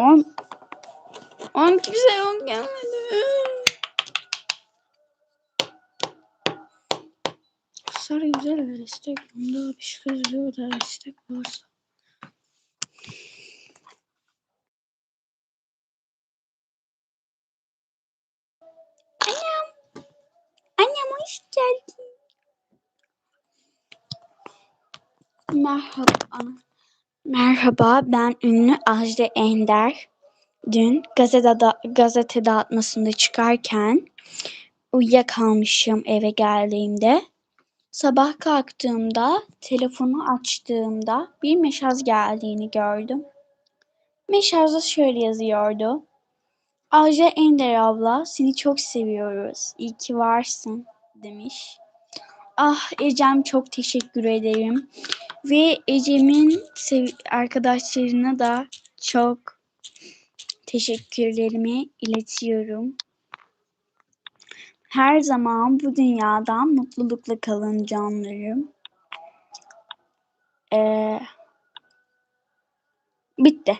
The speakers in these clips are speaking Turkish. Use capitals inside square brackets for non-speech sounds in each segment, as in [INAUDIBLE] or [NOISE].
On, on kimse yok gelmedi. Sarı güzel ver istek. Bunda bir şey gözlüğü da istek varsa. Annem. Annem hoş geldin. Merhaba. Merhaba ben ünlü Ajde Ender. Dün gazete, da, gazete dağıtmasında çıkarken uyuyakalmışım eve geldiğimde. Sabah kalktığımda telefonu açtığımda bir mesaj geldiğini gördüm. Mesajda şöyle yazıyordu. Ajde Ender abla seni çok seviyoruz. İyi ki varsın demiş. Ah Ecem çok teşekkür ederim. Ve Ecem'in arkadaşlarına da çok teşekkürlerimi iletiyorum. Her zaman bu dünyadan mutlulukla kalın canlarım. Ee, bitti.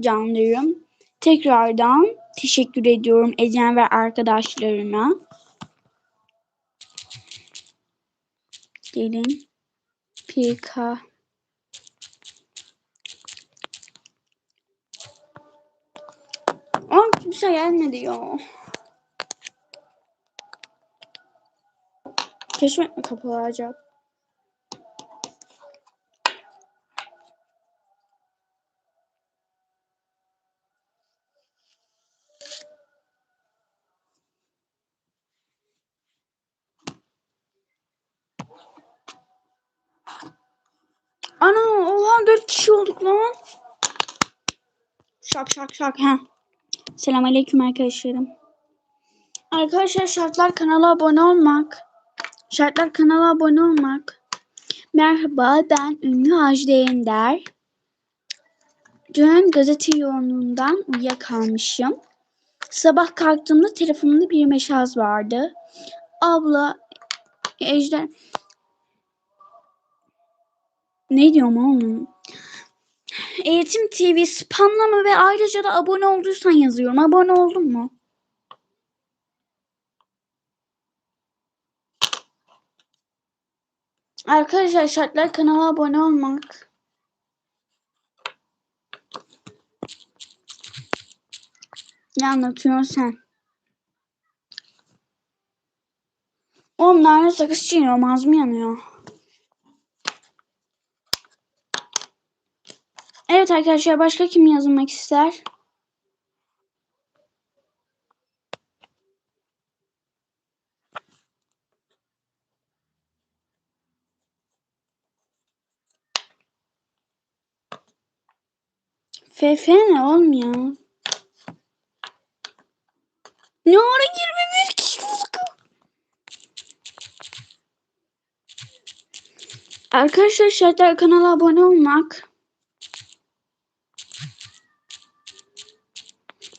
Canlarım. Tekrardan teşekkür ediyorum Ecem ve arkadaşlarına. Gelin. PK. Aa kimse gelmedi ya. Keşfet mi kapılacak? Ana oha dört kişi olduk lan. Şak şak ha. Selamünaleyküm arkadaşlarım. Arkadaşlar şartlar kanala abone olmak. Şartlar kanala abone olmak. Merhaba ben ünlü Hacı Ender. Dün gazete yoğunluğundan uyuyakalmışım. Sabah kalktığımda telefonumda bir mesaj vardı. Abla Ejder ne diyorum oğlum? Eğitim TV spamlama ve ayrıca da abone olduysan yazıyorum. Abone oldun mu? Arkadaşlar şartlar kanala abone olmak. Ne anlatıyorsun sen? Oğlum nane sakız çiğniyorum ağzım yanıyor. Evet arkadaşlar başka kim yazılmak ister? FF ne oğlum ya? Ne ara 21 kişi? Arkadaşlar şartlar kanala abone olmak.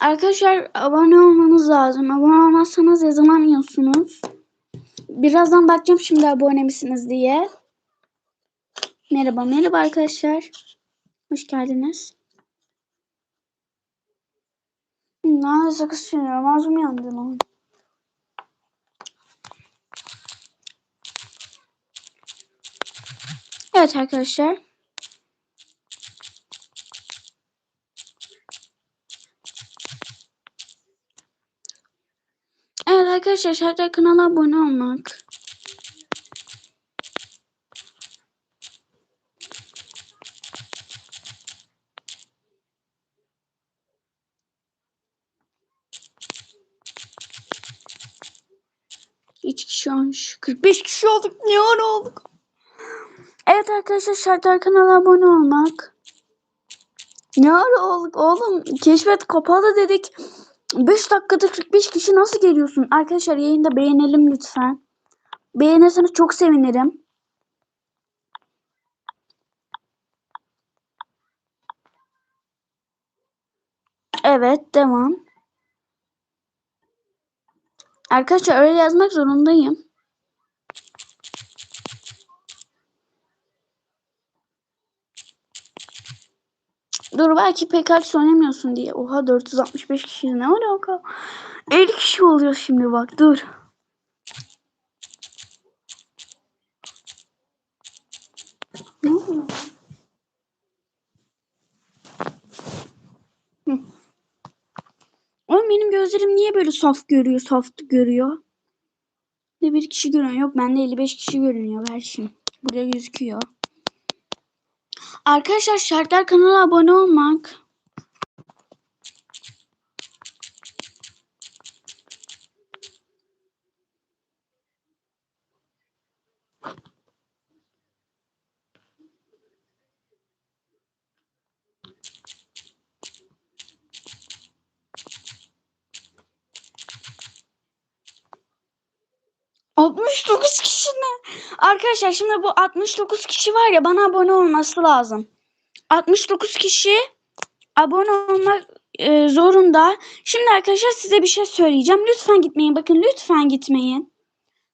Arkadaşlar abone olmanız lazım. Abone olmazsanız yazılamıyorsunuz. Birazdan bakacağım şimdi abone misiniz diye. Merhaba merhaba arkadaşlar. Hoş geldiniz. Ne sakız çiğniyorum. Ağzım yandı lan. Evet arkadaşlar. Evet arkadaşlar şartlar kanala abone olmak. Hiç kişi olmuş. 45 kişi olduk. Ne ara olduk? Evet arkadaşlar şartlar kanala abone olmak. Ne ara olduk oğlum? Keşfet kapalı dedik. 5 dakikada 45 kişi nasıl geliyorsun? Arkadaşlar yayında beğenelim lütfen. Beğenirseniz çok sevinirim. Evet devam. Arkadaşlar öyle yazmak zorundayım. Dur belki PKX oynamıyorsun diye. Oha 465 kişi ne alaka? 50 kişi oluyor şimdi bak dur. Hı. Oğlum benim gözlerim niye böyle saf görüyor, saf görüyor? Ne bir kişi görüyor. Yok bende 55 kişi görünüyor. Ver şimdi. Buraya gözüküyor. Arkadaşlar şartlar kanala abone olmak. ...69 kişi ne? Arkadaşlar şimdi bu 69 kişi var ya bana abone olması lazım. 69 kişi abone olmak e, zorunda. Şimdi arkadaşlar size bir şey söyleyeceğim. Lütfen gitmeyin. Bakın lütfen gitmeyin.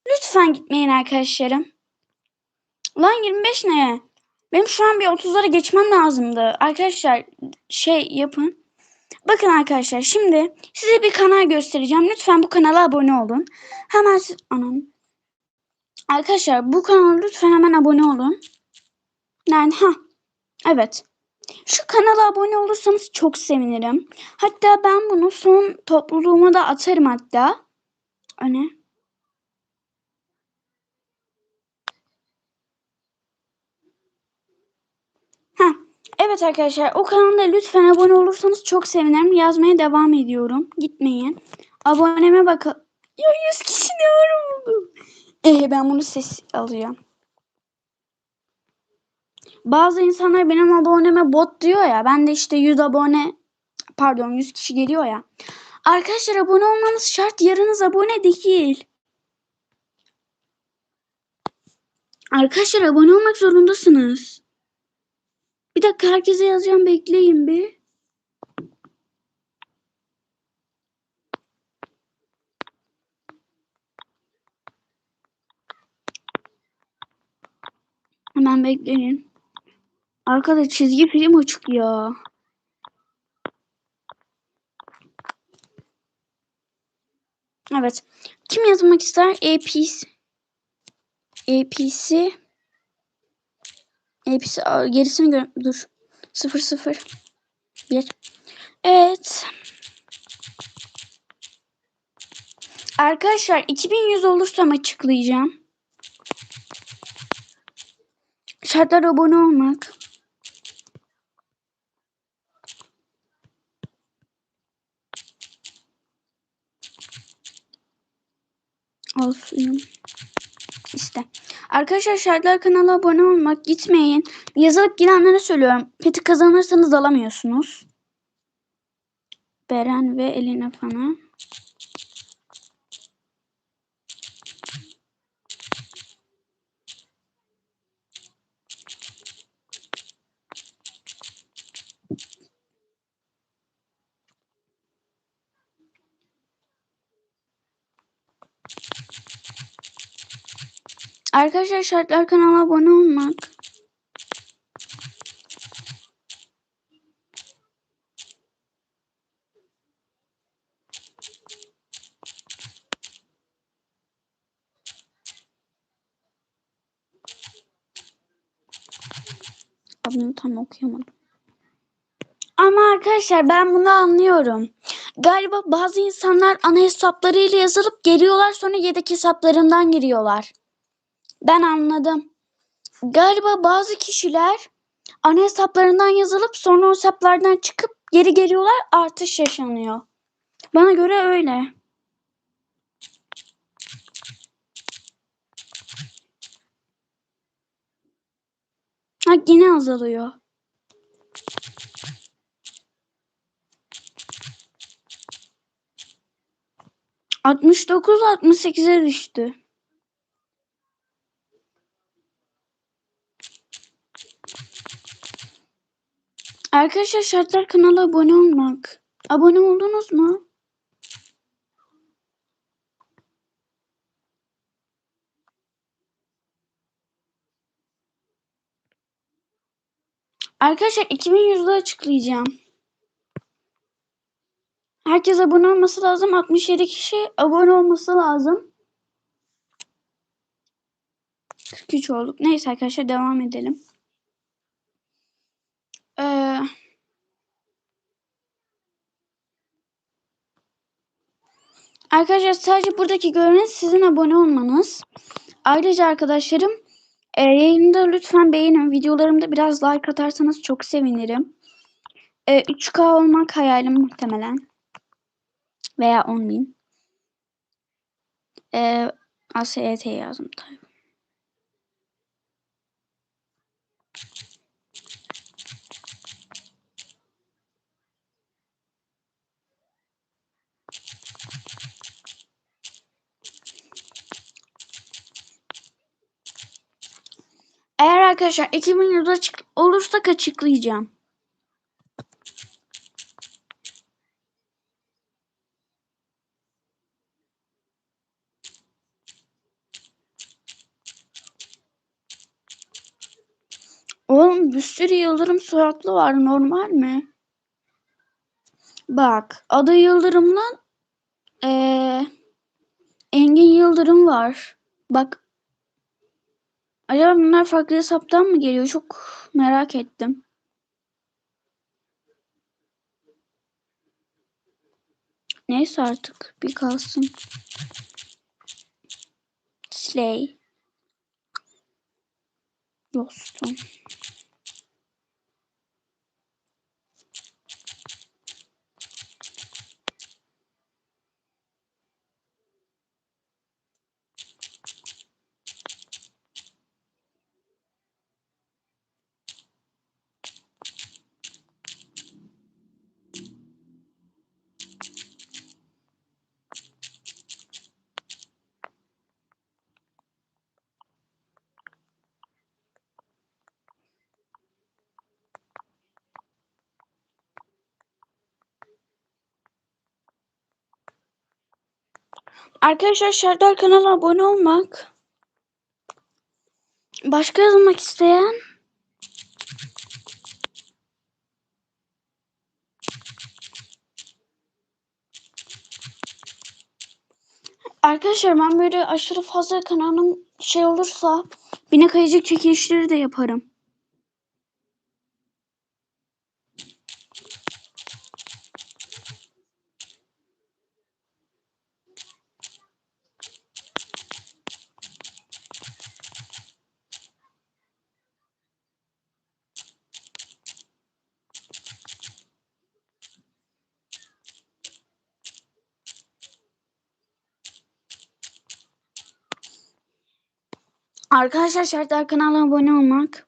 Lütfen gitmeyin arkadaşlarım. Lan 25 ne? Benim şu an bir 30'lara geçmem lazımdı. Arkadaşlar şey yapın. Bakın arkadaşlar şimdi size bir kanal göstereceğim. Lütfen bu kanala abone olun. Hemen siz... Anam. Arkadaşlar bu kanala lütfen hemen abone olun. Nerede? Ha. Evet. Şu kanala abone olursanız çok sevinirim. Hatta ben bunu son topluluğuma da atarım hatta. Öne. Heh. Evet arkadaşlar o kanala lütfen abone olursanız çok sevinirim. Yazmaya devam ediyorum. Gitmeyin. Aboneme bakın. Ya 100 kişi ne var oldu? Ee, ben bunu ses alacağım. Bazı insanlar benim aboneme bot diyor ya. Ben de işte 100 abone pardon 100 kişi geliyor ya. Arkadaşlar abone olmanız şart. Yarınız abone değil. Arkadaşlar abone olmak zorundasınız. Bir dakika herkese yazacağım bekleyin bir. Hemen bekleyin. Arkada çizgi film açık ya. Evet. Kim yazmak ister? APC. APC. APC. Gerisini gör. Dur. 0 0 1. Evet. Arkadaşlar 2100 olursam açıklayacağım. Şartlar abone olmak. Olsun. İşte. Arkadaşlar şartlar kanala abone olmak gitmeyin. Yazılıp gidenlere söylüyorum. Peti kazanırsanız alamıyorsunuz. Beren ve Elina Fan'a. Arkadaşlar şartlar kanala abone olmak. Adını tam okuyamadım. Ama arkadaşlar ben bunu anlıyorum. Galiba bazı insanlar ana hesaplarıyla yazılıp geliyorlar sonra yedek hesaplarından giriyorlar. Ben anladım. Galiba bazı kişiler ana hesaplarından yazılıp sonra o hesaplardan çıkıp geri geliyorlar artış yaşanıyor. Bana göre öyle. Ha yine azalıyor. Altmış dokuz altmış sekize düştü. Arkadaşlar şartlar kanala abone olmak. Abone oldunuz mu? Arkadaşlar 2100'de açıklayacağım. Herkes abone olması lazım. 67 kişi abone olması lazım. 43 olduk. Neyse arkadaşlar devam edelim. Ee, arkadaşlar sadece buradaki göreviniz sizin abone olmanız. Ayrıca arkadaşlarım e, yayında lütfen beğenin. Videolarımda biraz like atarsanız çok sevinirim. E, 3K olmak hayalim muhtemelen. Veya 10.000. E, ASYT yazdım tabii. Eğer arkadaşlar 2100 açık olursak açıklayacağım. Oğlum bir sürü Yıldırım soyadlı var normal mi? Bak adı Yıldırım'dan ee, Engin Yıldırım var. Bak acaba bunlar farklı hesaptan mı geliyor? Çok merak ettim. Neyse artık bir kalsın. Slay. Dostum. Arkadaşlar Serdar kanala abone olmak. Başka yazmak isteyen Arkadaşlar ben böyle aşırı fazla kanalım şey olursa binek ayıcık çekilişleri de yaparım. Arkadaşlar Serdar kanala abone olmak.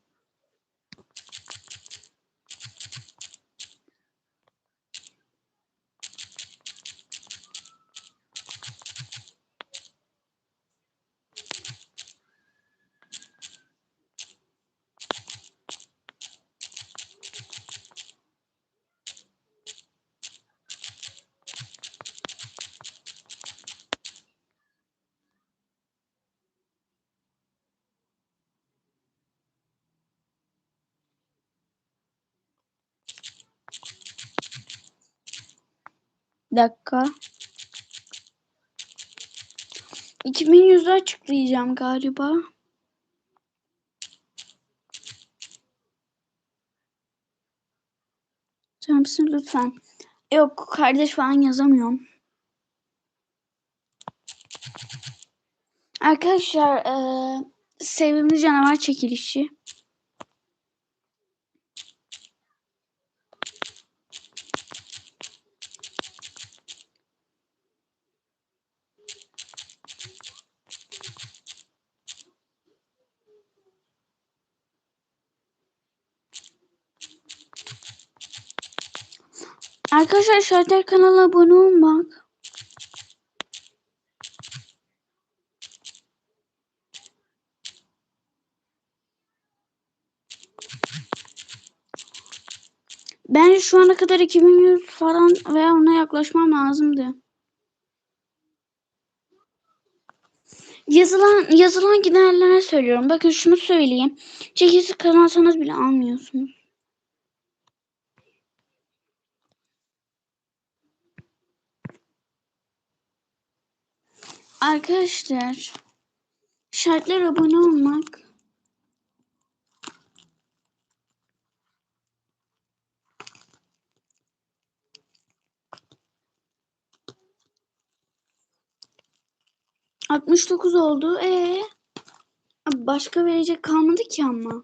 Dakika. 2100'ü açıklayacağım galiba. Sen misin lütfen? Yok kardeş falan yazamıyorum. Arkadaşlar eee sevimli canavar çekilişi. Arkadaşlar Serdar kanala abone olmak. Ben şu ana kadar 2100 falan veya ona yaklaşmam lazımdı. Yazılan yazılan giderlere söylüyorum. Bakın şunu söyleyeyim. Çekilişi kazansanız bile almıyorsunuz. Arkadaşlar şartlar abone olmak. Altmış dokuz oldu. Ee, başka verecek kalmadı ki ama.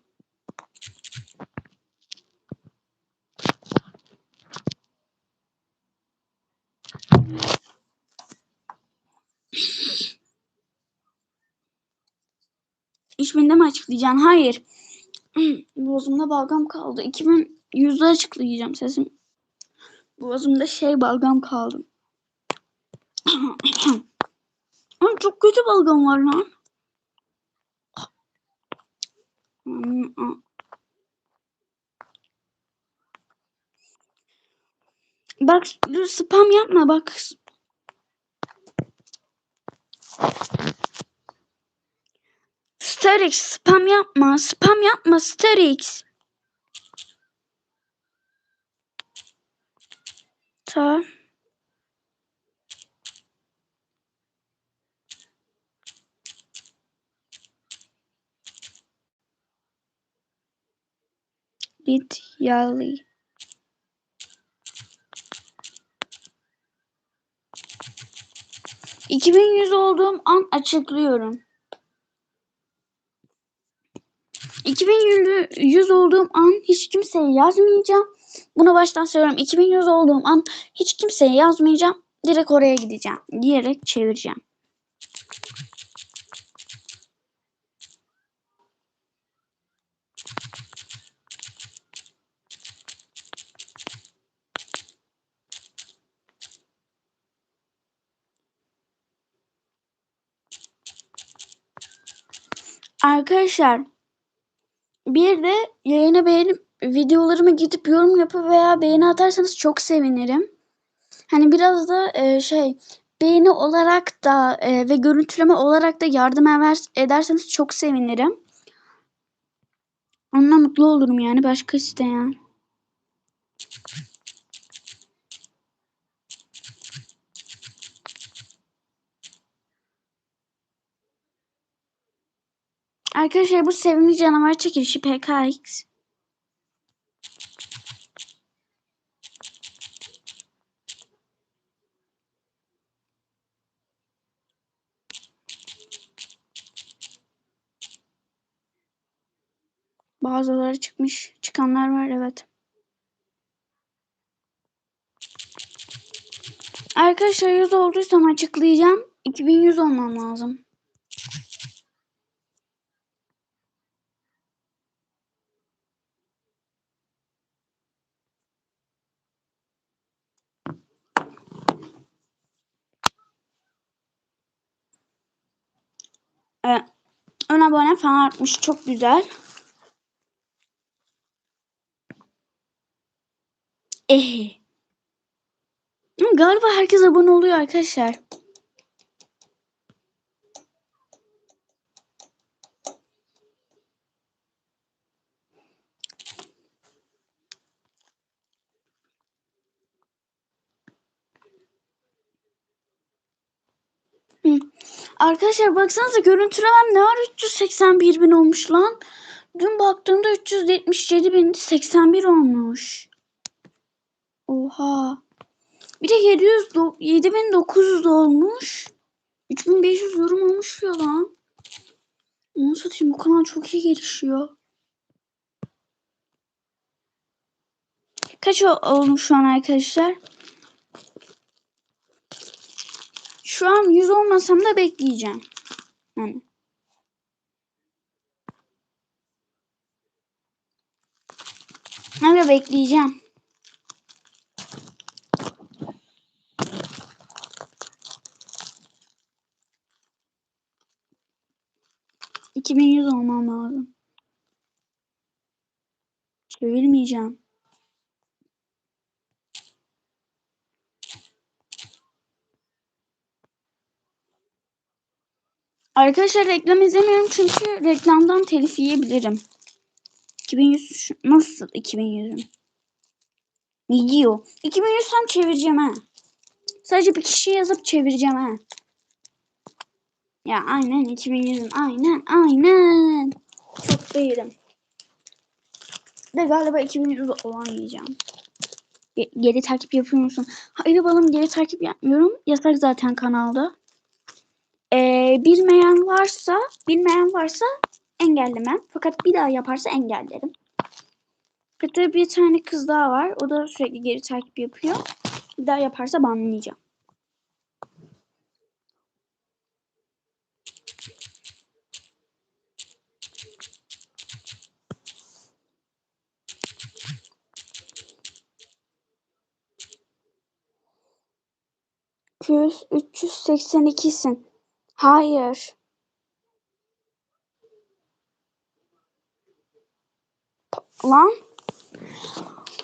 İşbirinde mi açıklayacaksın? Hayır. [CLEARS THROAT] Boğazımda balgam kaldı. 2100'de açıklayacağım sesim. Boğazımda şey balgam kaldı. [CLEARS THROAT] Ama çok kötü balgam var lan. Bak spam yapma bak. Starix spam yapma. Spam yapma Starix. Tamam. Git yalı. ...2100 olduğum an açıklıyorum. 2100 olduğum an hiç kimseye yazmayacağım. Bunu baştan söylüyorum. 2100 olduğum an hiç kimseye yazmayacağım. Direkt oraya gideceğim. Diyerek çevireceğim. Arkadaşlar bir de yayını beğenip videolarıma gidip yorum yapıp veya beğeni atarsanız çok sevinirim. Hani biraz da e, şey beğeni olarak da e, ve görüntüleme olarak da yardım ederseniz çok sevinirim. Onunla mutlu olurum yani başka isteyen. Arkadaşlar bu sevimli canavar çekilişi PKX. Bazıları çıkmış. Çıkanlar var evet. Arkadaşlar 100 olduysam açıklayacağım. 2100 olmam lazım. Evet. Ön abone falan artmış. Çok güzel. Eh. Galiba herkes abone oluyor arkadaşlar. Arkadaşlar baksanıza görüntülemem ne var 381 bin olmuş lan. Dün baktığımda 377 bin 81 olmuş. Oha. Bir de 700 7900 olmuş. 3500 yorum olmuş ya lan. Onu satayım bu kanal çok iyi gelişiyor. Kaç olmuş şu an arkadaşlar? Şu an 100 olmasam da bekleyeceğim. Yani. Ama bekleyeceğim. İki yüz olmam lazım. Çevirmeyeceğim. Arkadaşlar reklam izlemiyorum çünkü reklamdan telif yiyebilirim. 2100 nasıl 2100'üm? Gidiyor. 2100 tam çevireceğim ha. Sadece bir kişi yazıp çevireceğim ha. Ya aynen 2100'ün aynen aynen. Çok iyiydim. De galiba 2100 olamayacağım. Ge- Geri takip yapıyor musun? Hayır balım geri takip yapmıyorum. Yasak zaten kanalda. Ee, bilmeyen varsa, bilmeyen varsa engellemem. Fakat bir daha yaparsa engellerim. Hatta bir tane kız daha var. O da sürekli geri takip yapıyor. Bir daha yaparsa banlayacağım. Küs 382'sin. Hayır. Lan.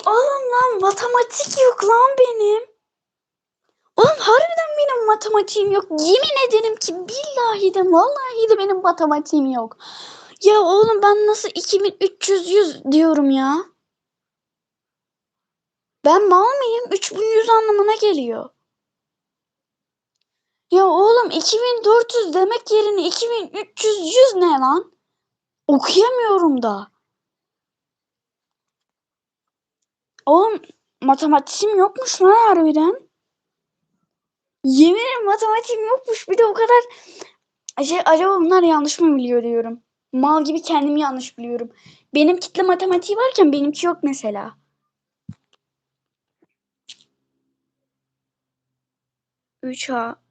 Oğlum lan matematik yok lan benim. Oğlum harbiden benim matematiğim yok. Yemin ederim ki billahi de vallahi de benim matematiğim yok. Ya oğlum ben nasıl 2300 yüz diyorum ya. Ben mal mıyım? 3100 anlamına geliyor. Ya oğlum 2400 demek yerine 2300 yüz ne lan? Okuyamıyorum da. Oğlum matematiğim yokmuş lan harbiden. Yemin ederim matematiğim yokmuş. Bir de o kadar şey acaba bunlar yanlış mı biliyor diyorum. Mal gibi kendimi yanlış biliyorum. Benim kitle matematiği varken benimki yok mesela. Üç A.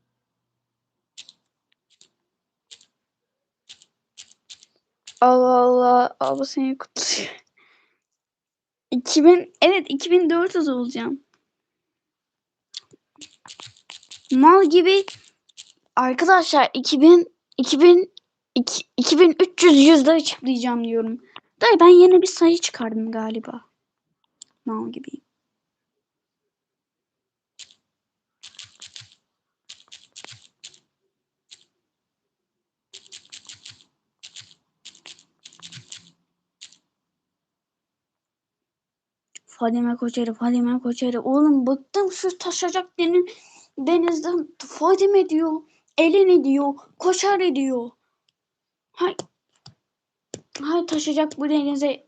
Allah Allah. Allah seni kutluyor. 2000 evet 2400 olacağım. Mal gibi arkadaşlar 2000 2000 iki- 2300 yüzde açıklayacağım diyorum. Dayı ben yeni bir sayı çıkardım galiba. Mal gibi. Fadime Koçeri, Fadime Koçeri. Oğlum bıktım şu taşacak deniz, denizden. Fadime diyor. Eleni diyor. Koşar ediyor. Hay. Hay taşacak bu denize.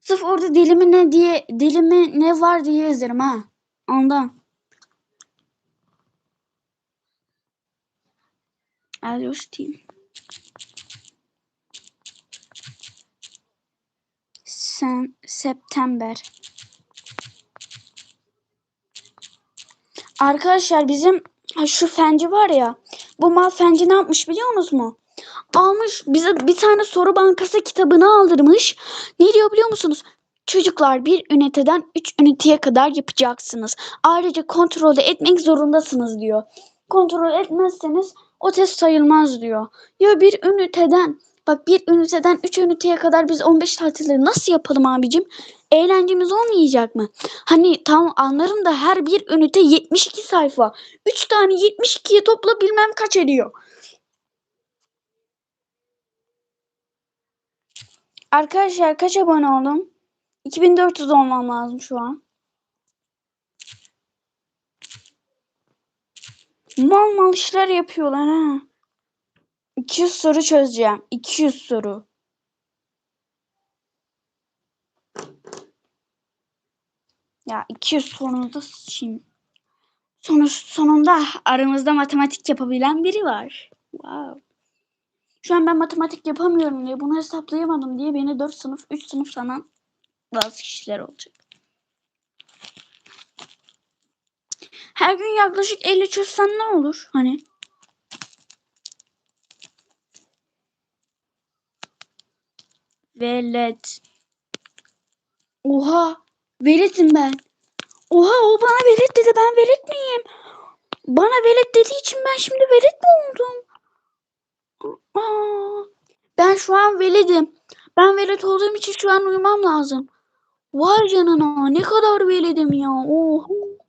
Sırf orada dilimi ne diye, dilimi ne var diye yazarım ha. Ondan. Adios team. Sen September. Arkadaşlar bizim şu fenci var ya. Bu mal fenci ne yapmış biliyor musunuz mu? Almış bize bir tane soru bankası kitabını aldırmış. Ne diyor biliyor musunuz? Çocuklar bir üniteden 3 üniteye kadar yapacaksınız. Ayrıca kontrol etmek zorundasınız diyor. Kontrol etmezseniz o test sayılmaz diyor. Ya bir üniteden bak bir üniteden 3 üniteye kadar biz 15 tatilleri nasıl yapalım abicim? Eğlencemiz olmayacak mı? Hani tam anlarım da her bir ünite 72 sayfa. 3 tane 72'ye topla bilmem kaç ediyor. Arkadaşlar kaç abone oldum? 2400 olmam lazım şu an. Mal mal işler yapıyorlar ha. 200 soru çözeceğim. 200 soru. Ya 200 sorunu da sıçayım. Sonuç, sonunda aramızda matematik yapabilen biri var. Wow. Şu an ben matematik yapamıyorum diye bunu hesaplayamadım diye beni 4 sınıf 3 sınıf sanan bazı kişiler olacak. Her gün yaklaşık 50 çözsen ne olur? Hani velet. Oha, veletim ben. Oha o bana velet dedi. Ben velet miyim? Bana velet dediği için ben şimdi velet mi oldum? Aa, ben şu an veledim. Ben velet olduğum için şu an uyumam lazım. Vay canına ne kadar veledim ya. Oha.